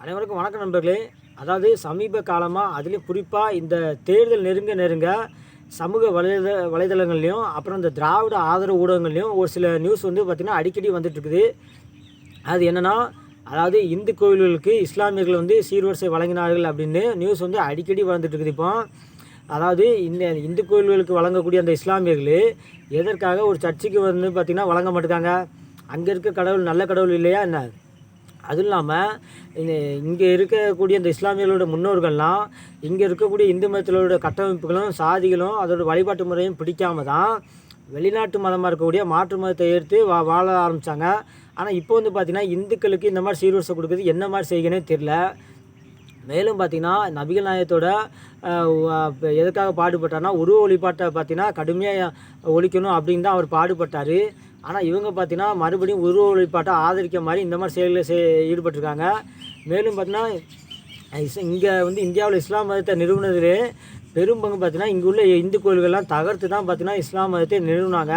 அனைவருக்கும் வணக்கம் நண்பர்களே. அதாவது சமீப காலமாக அதுலேயும் குறிப்பாக இந்த தேர்தல் நெருங்க நெருங்க சமூக வலைத வலைதளங்கள்லையும் அப்புறம் இந்த திராவிட ஆதரவு ஊடகங்கள்லையும் ஒரு சில நியூஸ் வந்து பார்த்திங்கன்னா அடிக்கடி வந்துட்டு இருக்குது அது என்னென்னா அதாவது இந்து கோவில்களுக்கு இஸ்லாமியர்கள் வந்து சீர்வரிசை வழங்கினார்கள் அப்படின்னு நியூஸ் வந்து அடிக்கடி வந்துட்டு இருக்குது இப்போ. அதாவது இந்த இந்து கோவில்களுக்கு வழங்கக்கூடிய அந்த இஸ்லாமியர்கள் எதற்காக ஒரு சர்ச்சுக்கு வந்து பார்த்திங்கன்னா வழங்க மாட்டேங்காங்க அங்கே இருக்க கடவுள் நல்ல கடவுள் இல்லையா என்ன? அதுவும் இல்லாமல் இங்கே இருக்கக்கூடிய இந்த இஸ்லாமியர்களோட முன்னோர்கள்லாம் இங்கே இருக்கக்கூடிய இந்து மதத்திலோட கட்டமைப்புகளும் சாதிகளும் அதோட வழிபாட்டு முறையும் பிடிக்காம தான் வெளிநாட்டு மதமாக இருக்கக்கூடிய மாற்று மதத்தை ஏற்று வா வாழ ஆரம்பித்தாங்க ஆனால் இப்போ வந்து பார்த்திங்கன்னா இந்துக்களுக்கு இந்த மாதிரி சீர்வரிசை கொடுக்குறது என்ன மாதிரி செய்யணும்னே தெரில மேலும் பார்த்திங்கன்னா நபிகள் நாயத்தோட எதுக்காக பாடுபட்டார்னா உருவ வழிபாட்டை பார்த்திங்கன்னா கடுமையாக ஒழிக்கணும் அப்படின்னு தான் அவர் பாடுபட்டார். ஆனால் இவங்க பார்த்தீங்கன்னா மறுபடியும் உருவ வழிபாட்டை ஆதரிக்க மாதிரி இந்த மாதிரி செயலில் செய் ஈடுபட்டிருக்காங்க. மேலும் பார்த்தீங்கன்னா இங்கே வந்து இந்தியாவில் இஸ்லாம் மதத்தை நிறுவனத்திலே பெரும் பங்கு பார்த்தீங்கன்னா இங்கே உள்ள இந்து கோயில்கள்லாம் தகர்த்து தான் பார்த்தீங்கன்னா இஸ்லாம் மதத்தை நிறுவினாங்க.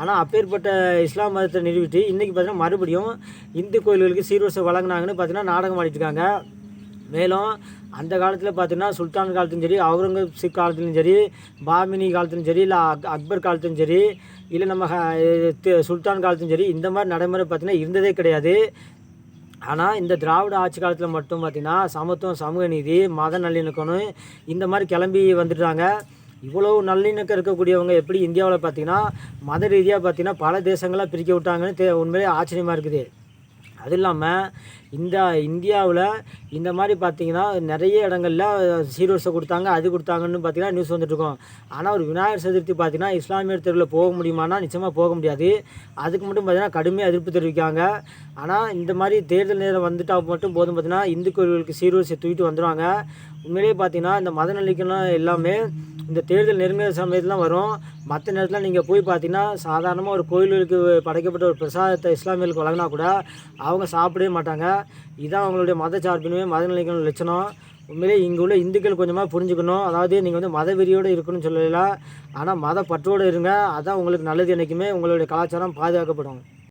ஆனால் அப்பேற்பட்ட இஸ்லாம் மதத்தை நிறுவிட்டு இன்றைக்கி பார்த்தீங்கன்னா மறுபடியும் இந்து கோயில்களுக்கு சீர்வரிசை வழங்கினாங்கன்னு பார்த்தீங்கன்னா நாடகம் ஆடிட்டுருக்காங்க மேலும் அந்த காலத்தில் பார்த்தீங்கன்னா சுல்தான் காலத்துலையும் சரி அவுரங்கசீப் காலத்துலையும் சரி பாமினி காலத்துலையும் சரி இல்லை அக் அக்பர் காலத்துலையும் சரி இல்லை நம்ம சுல்தான் காலத்துலையும் சரி இந்த மாதிரி நடைமுறை பார்த்திங்கன்னா இருந்ததே கிடையாது. ஆனால் இந்த திராவிட ஆட்சி காலத்தில் மட்டும் பார்த்திங்கன்னா சமத்துவம் சமூக நீதி மத நல்லிணக்கம்னு இந்த மாதிரி கிளம்பி வந்துடுறாங்க இவ்வளோ நல்லிணக்கம் இருக்கக்கூடியவங்க எப்படி இந்தியாவில் பார்த்திங்கன்னா மத ரீதியாக பார்த்தீங்கன்னா பல தேசங்களாக பிரிக்க விட்டாங்கன்னு தே உண்மையிலே ஆச்சரியமாக இருக்குது. அது இல்லாமல் இந்த இந்தியாவில் இந்த மாதிரி பார்த்தீங்கன்னா நிறைய இடங்கள்ல சீர்வரிசை கொடுத்தாங்க அது கொடுத்தாங்கன்னு பார்த்தீங்கன்னா நியூஸ் வந்துட்டுருக்கோம். ஆனால் ஒரு விநாயகர் சதுர்த்தி பார்த்தீங்கன்னா இஸ்லாமியர் தெருவில் போக முடியுமானா நிச்சயமாக போக முடியாது. அதுக்கு மட்டும் பார்த்தீங்கன்னா கடுமையாக எதிர்ப்பு தெரிவிக்காங்க ஆனால் இந்த மாதிரி தேர்தல் நேரம் வந்துட்டால் மட்டும் போதும் பார்த்தீங்கன்னா இந்து கோயில்களுக்கு சீர்வரிசை தூக்கிட்டு வந்துடுவாங்க உண்மையிலேயே பார்த்தீங்கன்னா இந்த மத நிலைக்கெல்லாம் எல்லாமே இந்த தேர்தல் நெருங்கிய சமயத்துலாம் வரும். மற்ற நேரத்தில் நீங்கள் போய் பார்த்தீங்கன்னா சாதாரணமாக ஒரு கோயில்களுக்கு படைக்கப்பட்ட ஒரு பிரசாதத்தை இஸ்லாமியர்களுக்கு வழங்கினா கூட அவங்க சாப்பிடவே மாட்டாங்க. இதுதான் அவங்களுடைய மத சார்பின் மத மதநிலைகள் லட்சணம். உண்மையிலே இங்கே உள்ள இந்துக்கள் கொஞ்சமாக புரிஞ்சுக்கணும். அதாவது நீங்கள் வந்து மத வெறியோடு இருக்கணும்னு சொல்லல. ஆனால் மத பற்றோடு இருங்க. அதான் உங்களுக்கு நல்லது என்றைக்குமே உங்களுடைய கலாச்சாரம் பாதுகாக்கப்படும்.